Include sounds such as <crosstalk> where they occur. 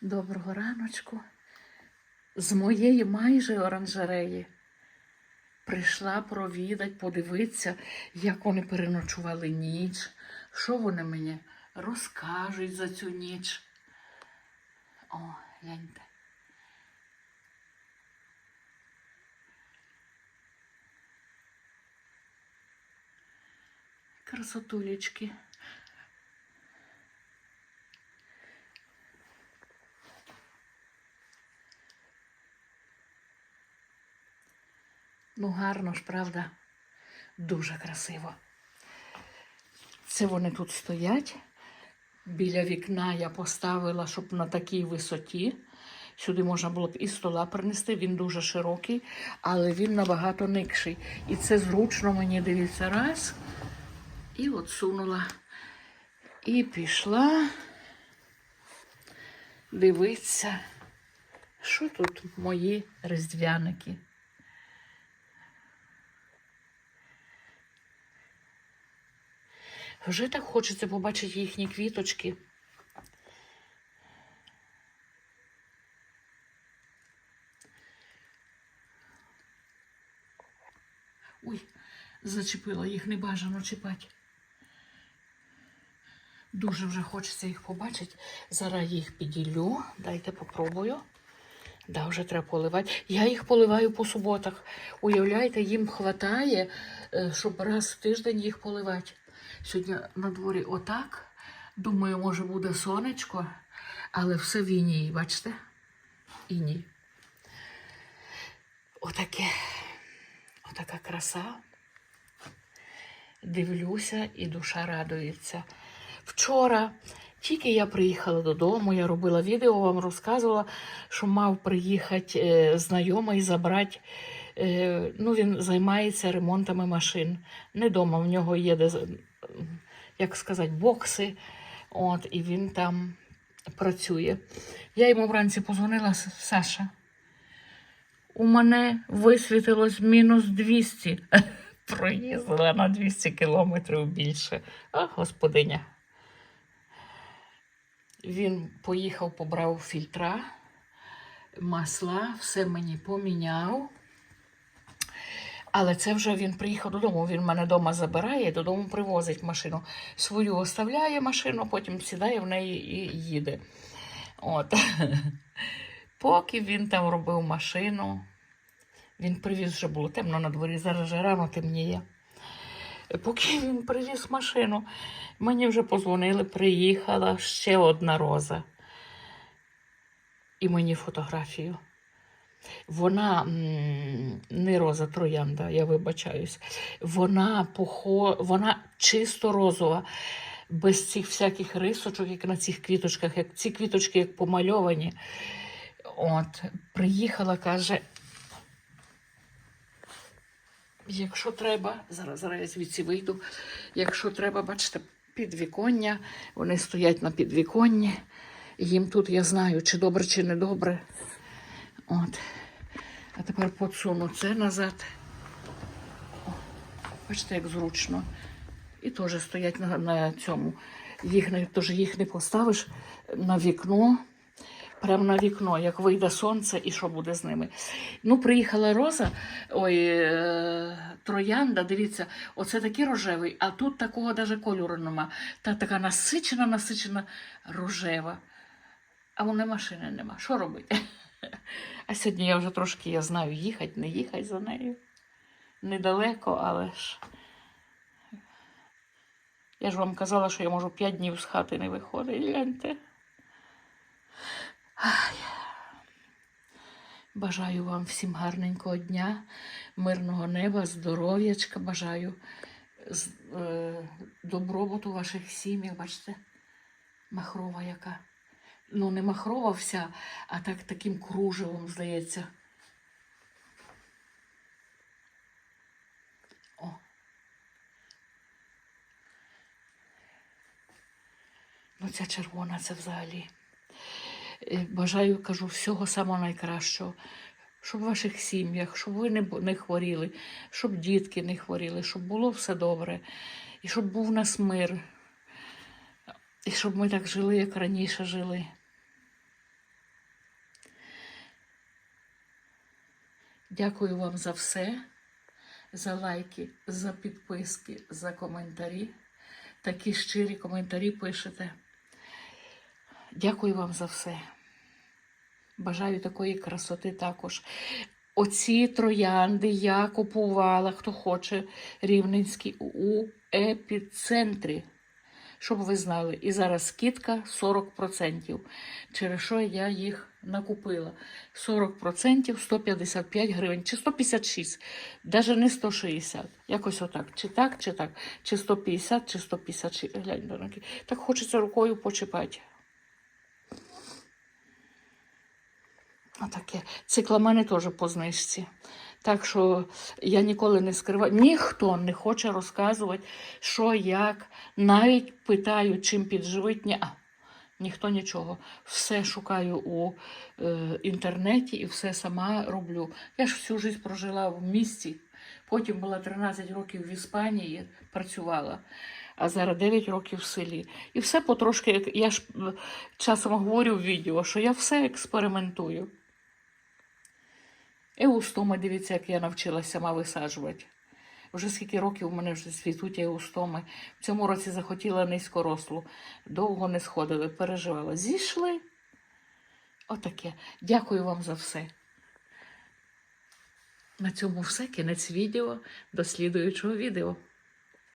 Доброго раночку. З моєї майже оранжереї прийшла провідати, подивитися, як вони переночували ніч, що вони мені розкажуть за цю ніч. О, гляньте. Красотулечки. Ну, гарно ж, правда? Дуже красиво. Це вони тут стоять. Біля вікна я поставила, щоб на такій висоті. Сюди можна було б і стола принести, він дуже широкий, але він набагато никший. І це зручно мені дивіться раз. І от сунула. І пішла дивитися, що тут мої різдвяники. Вже так хочеться побачити їхні квіточки. Ой, зачепила їх не бажано чіпати. Дуже вже хочеться їх побачити. Зараз їх піділю. Дайте попробую. Да, вже треба поливати. Я їх поливаю по суботах. Уявляєте, їм вистачає, щоб раз в тиждень їх поливати. Сьогодні на дворі отак. Думаю, може буде сонечко, але все в інії, бачите? Іній. Отаке. Отака краса. Дивлюся, і душа радується. Вчора, тільки я приїхала додому, я робила відео, вам розказувала, що мав приїхати е, знайомий забрати. Е, ну, він займається ремонтами машин. Не вдома, в нього є, де, як сказати, бокси. От, і він там працює. Я йому вранці позвонила, Саша. У мене висвітилось мінус 200. <laughs> Проїздила на 200 кілометрів більше. А, господиня. Він поїхав, побрав фільтра, масла, все мені поміняв. Але це вже він приїхав додому. Він мене вдома забирає, додому привозить машину. Свою оставляє машину, потім сідає в неї і їде. От. <laughs> Поки він там робив машину, він привіз вже було темно на дворі, зараз вже рано темніє. Поки він привіз машину, мені вже позвонили, приїхала ще одна роза. І мені фотографію. Вона не роза троянда, я вибачаюсь. Вона похо... вона чисто розова, без цих всяких рисочок, як на цих квіточках, як ці квіточки як помальовані. От, приїхала, каже. Якщо треба, зараз, зараз я звідси вийду. Якщо треба, бачите, підвіконня, вони стоять на підвіконні. Їм тут я знаю, чи добре, чи не добре. От. А тепер подсуну це назад. О, бачите, як зручно. І теж стоять на, на цьому. Їх не, тож їх не поставиш на вікно. Прямо на вікно, як вийде сонце, і що буде з ними. Ну, приїхала роза, ой, е, троянда, дивіться, оце такий рожевий, а тут такого навіть кольору нема. Та така насичена, насичена рожева. А мене машини нема. Що робити? А сьогодні я вже трошки я знаю, їхати, не їхати за нею. Недалеко, але ж. Я ж вам казала, що я можу 5 днів з хати не виходити. Гляньте. Бажаю вам всім гарненького дня, мирного неба, здоров'ячка. Бажаю е, добробуту ваших сім'ях. Бачите, махрова яка. Ну, не махрова вся, а так таким кружевом, здається. О. Ну, ця червона це взагалі. Е, Бажаю, кажу, всього самого найкращого. Щоб в ваших сім'ях, щоб ви не, не хворіли, щоб дітки не хворіли, щоб було все добре, і щоб був у нас мир, і щоб ми так жили, як раніше жили. Дякую вам за все, за лайки, за підписки, за коментарі. Такі щирі коментарі пишете. Дякую вам за все. Бажаю такої красоти також. Оці троянди я купувала, хто хоче, рівненські у епіцентрі. Щоб ви знали, і зараз скидка 40%. Через що я їх накупила? 40% 155 гривень, чи 156, навіть не 160. Якось отак. Чи так, чи так, чи 150, чи 156. Глянь, доньки. Так хочеться рукою почіпати. Отаке. Цикламени теж по знижці. Так що я ніколи не скриваю. Ніхто не хоче розказувати, що як. Навіть питаю, чим підживити. Ні, а, ніхто нічого. Все шукаю у е, інтернеті і все сама роблю. Я ж всю життя прожила в місті. Потім була 13 років в Іспанії, працювала, а зараз 9 років в селі. І все потрошки, я ж е, часом говорю в відео, що я все експериментую. Еустоми, дивіться, як я навчилася сама висаджувати. Вже скільки років у мене вже світуть еустоми. В цьому році захотіла низькорослу. Довго не сходили, переживала. Зійшли. Отаке. Дякую вам за все. На цьому все. Кінець відео. До слідуючого відео.